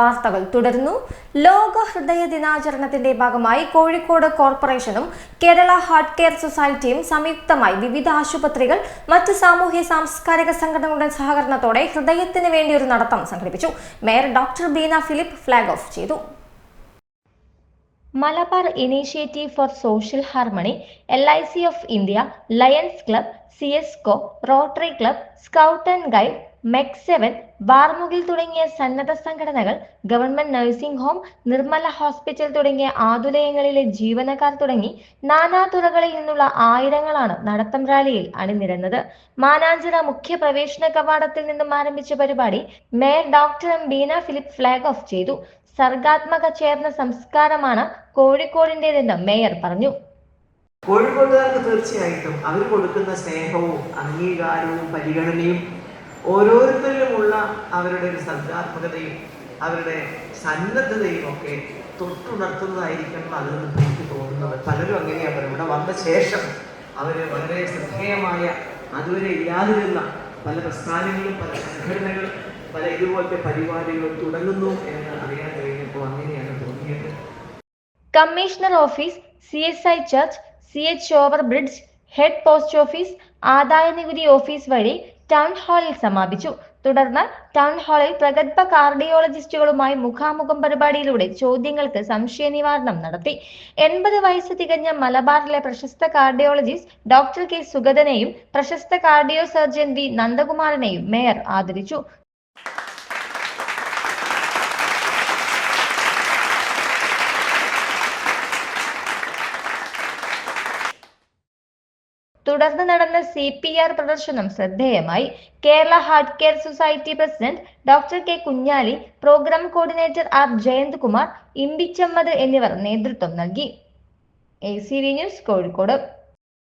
വാർത്തകൾ തുടരുന്നു. ലോക ഹൃദയ ദിനാചരണത്തിന്റെ ഭാഗമായി കോഴിക്കോട് കോർപ്പറേഷനും കേരള ഹാർട്ട് കെയർ സൊസൈറ്റിയും സംയുക്തമായി വിവിധ ആശുപത്രികൾ മറ്റ് സാമൂഹ്യ സാംസ്കാരിക സംഘടനകളുടെ സഹകരണത്തോടെ ഹൃദയത്തിന് വേണ്ടി ഒരു നടത്തം സംഘടിപ്പിച്ചു. Mayor doctor Beena Philip flag off ചെയ്തു. Malabar initiative for social harmony L I C of India Lions club C S co Rotary club scout and guide MEC seven Varmukil തുടങ്ങിയ സന്നദ്ധ സംഘടനകൾ government nursing home Nirmala hospital തുടങ്ങിയ ആതുലയങ്ങളിലെ ജീവനക്കാർ തുടങ്ങി നാനാ തുറകളിൽ നിന്നുള്ള ആയിരങ്ങളാണ് നടത്തം റാലിയിൽ അണിനിരന്നത്. മാനാഞ്ചിറ മുഖ്യ പ്രവേശന കവാടത്തിൽ നിന്നും ആരംഭിച്ച പരിപാടി mayor doctor M Beena Philip flag off ചെയ്തു. സർഗാത്മക ചേർന്ന സംസ്കാരമാണ് കോഴിക്കോടിന്റേതെന്ന് മേയർ പറഞ്ഞു. കോഴിക്കോട്ടുകാർക്ക് തീർച്ചയായിട്ടും അവർ കൊടുക്കുന്ന സ്നേഹവും അംഗീകാരവും പരിഗണനയും ഓരോരുത്തരിലുമുള്ള അവരുടെ ഒരു സർഗാത്മകതയും അവരുടെ സന്നദ്ധതയും ഒക്കെ തൊട്ടുണർത്തുന്നതായിരിക്കണം അതിൽ നിന്ന് എനിക്ക് തോന്നുന്നത്. പലരും അങ്ങനെയാണ് പറയുന്നത്. ഇവിടെ വന്ന ശേഷം അവർ വളരെ ശ്രദ്ധേയമായ അതുവരെ ഇല്ലാതിരുന്ന പല പ്രസ്ഥാനങ്ങളും പല സംഘടനകളും പല ഇതുപോലത്തെ പരിപാടികളും തുടങ്ങുന്നു എന്ന് അറിയാൻ commissioner office C S I church C H over bridge head post office ആദായ നികുതി ഓഫീസ് വഴി ടൗൺ ഹാളിൽ സമാപിച്ചു. തുടർന്ന് ടൗൺ ഹാളിൽ പ്രഗത്ഭ കാർഡിയോളജിസ്റ്റുകളുമായി മുഖാമുഖം പരിപാടിയിലൂടെ ചോദ്യങ്ങൾക്ക് സംശയ നിവാരണം നടത്തി. എൺപത് വയസ്സ് തികഞ്ഞ മലബാറിലെ പ്രശസ്ത കാർഡിയോളജിസ്റ്റ് ഡോക്ടർ കെ സുഗതനെയും പ്രശസ്ത കാർഡിയോ സർജൻ വി നന്ദകുമാരനെയും മേയർ ആദരിച്ചു. തുടർന്ന് നടന്ന സി പി ആർ പ്രദർശനം ശ്രദ്ധേയമായി. Kerala heart care society president doctor K Kunjali programme coordinator R Jayant Kumar Imbichammad എന്നിവർ നേതൃത്വം നൽകി. A C V news Kozhikode.